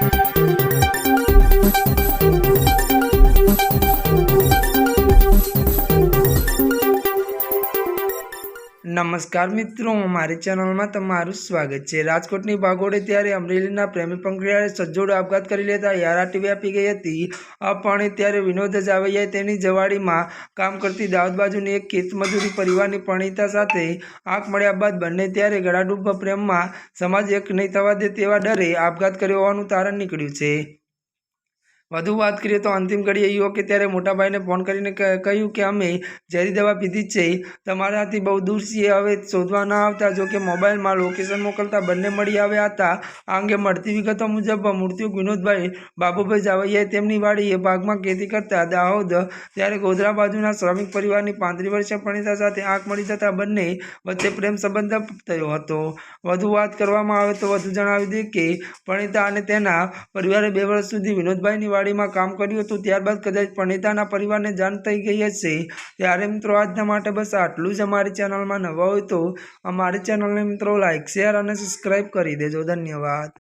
Thank you. નમસ્કાર મિત્રો, મારી ચેનલમાં તમારું સ્વાગત છે. રાજકોટની ભાગોળે ત્યારે અમરેલીના પ્રેમી પંખડિયાએ સજ્જોડ આપઘાત કરી લેતા યારાટી વ્યાપી ગઈ હતી. અપણે ત્યારે વિનોદ જાવૈયાએ તેની જવાડીમાં કામ કરતી દાઉદ બાજુની એક ખેતમજૂરી પરિવારની પરણિતા સાથે આંખ મળ્યા બાદ બંને ત્યારે ગળાડૂબ પ્રેમમાં સમાજ એક નહીં થવા દે તેવા ડરે આપઘાત કર્યો હોવાનું તારણ નીકળ્યું છે. વધુ વાત કરીએ તો અંતિમ ઘડીએ યુવકે ત્યારે મોટાભાઈને ફોન કરીને કહ્યું કે, અમે ઝેરી દવા પીધી છે. તમારાથી બહુ દૂર છીએ. હવે શોધવા ન આવતા, જો કે મોબાઈલમાં લોકેશન મોકલતા બંને મળી આવ્યા હતા. આ અંગે મળતી વિગતો મુજબ, મૃત્યુ વિનોદભાઈ બાબુભાઈ જાવૈયાએ તેમની વાડીએ ભાગમાં ખેતી કરતા દાહોદ ત્યારે ગોધરા બાજુના શ્રમિક પરિવારની પાંત્રીસ વર્ષીય પરિણીતા સાથે આંખ મળી જતા બંને વચ્ચે પ્રેમ સંબંધ થયો હતો. વધુ વાત કરવામાં આવે તો વધુ જણાવી દઈએ કે પરિણીતા અને તેના પરિવારે બે વર્ષ સુધી વિનોદભાઈની વાડીમાં કામ કર્યું હતું, ત્યારબાદ કદાચ પરિણીતાના પરિવારને જાણ થઈ ગઈ હશે. ત્યારે મિત્રો, આજના માટે બસ આટલું જ અમારી ચેનલમાં નવા હોય તો અમારી ચેનલને મિત્રો લાઇક શેર અને સબસ્ક્રાઈબ કરી દેજો. ધન્યવાદ.